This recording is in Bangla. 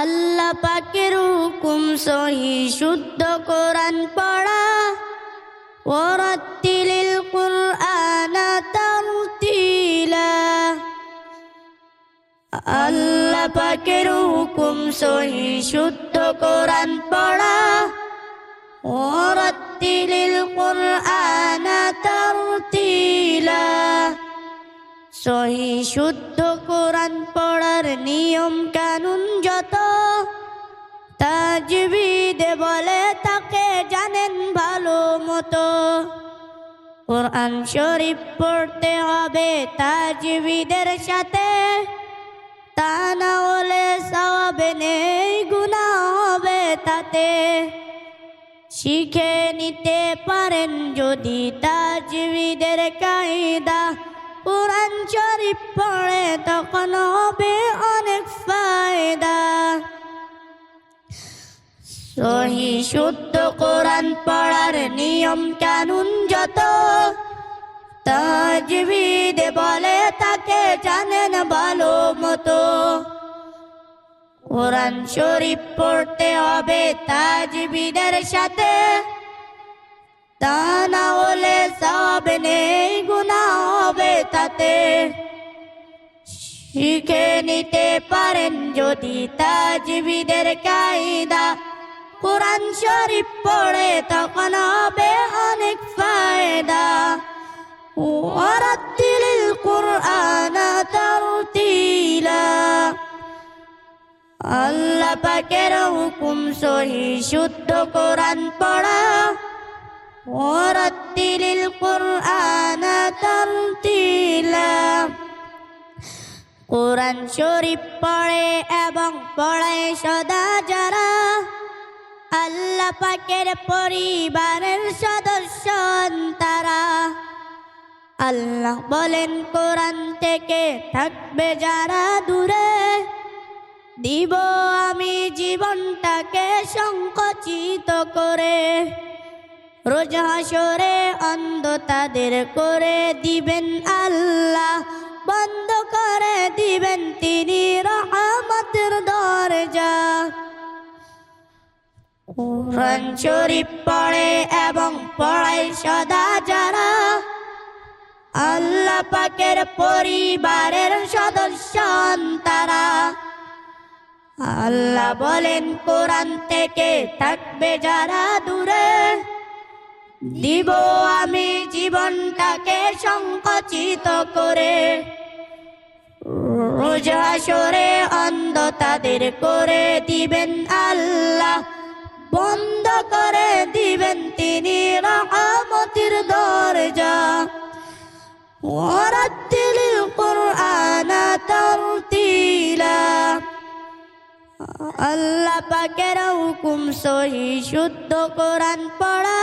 আল্লাহ পাকের হুকুম সহি, শুদ্ধ কোরআন পড়া। ওরাত্তিলিল কুরআন তারতিলা আল্লাহ পাকের হুকুম সহি, শুদ্ধ কোরআন পড়া। ওরাত্তিলিল কুরআন তারতিলা সহি শুদ্ধ কোরআন পড়ার নিয়ম কানুন যত। তাজবিদে বলে তাকে জানেন ভালো মতো। কোরআন শরীফ পড়তে হবে তাজবিদের সাথে। তা না হলে সওয়াবে নেই গুণা হবে তাতে। শিখে নিতে পারেন যদি তাজবিদের কায়দা। কোরআন শরীফ পড়ে তখন হবে অনেক ফায়দা। সহি শুদ্ধ কোরআন পড়ার নিয়ম কানুন যত। তাজবিদে বলে তাকে জানেন ভালো মতো। কোরআন শরীফ পড়তে হবে তাজবিদের সাথে। তা না হলে সব নেই গুণা তাতে। শিখে নিতে পারেন যদি তাজবিদের কায়দা। কোরআন শরীফ পড়ে তখন হবে অনেক ফায়দা। ওয়ারাত্তিলিল কুরআন তারতিলা। আল্লাহ পাকের হুকুম সহি শুদ্ধ কোরআন পড়া। ওরাত্তিলিল কুরআন কোরআন শরীফ পড়ে এবং পড়ায় সদা যারা আল্লাহ পাকের পরিবারের সদস্য তারা। আল্লাহ বলেন, কোরআন থেকে থাকবে যারা দূরে, দিব আমি জীবনটাকে সংকোচিত করে। রোজ হাসরে অন্ধ তাদের করে দিবেন আল্লাহ। দিবেন তিনি রহমতের দরজা। কোরআন শরীফ পড়ে এবং পড়ায় সদা যারা আল্লাহ পাকের পরিবারের সদস্য তারা। আল্লাহ বলেন, কোরআন থেকে থাকবে যারা দূরে, দিব আমি জীবনটাকে সংকোচিত করে। রোজ আসরে অন্ধ তাদের করে দিবেন আল্লাহ। বন্ধ করে দিবেন তিনি রহমতির দরজা। ওরাত্তিলিল কুরআন তারতিলা। আল্লাহ পাকের হুকুম সহি, শুদ্ধ কোরআন পড়া।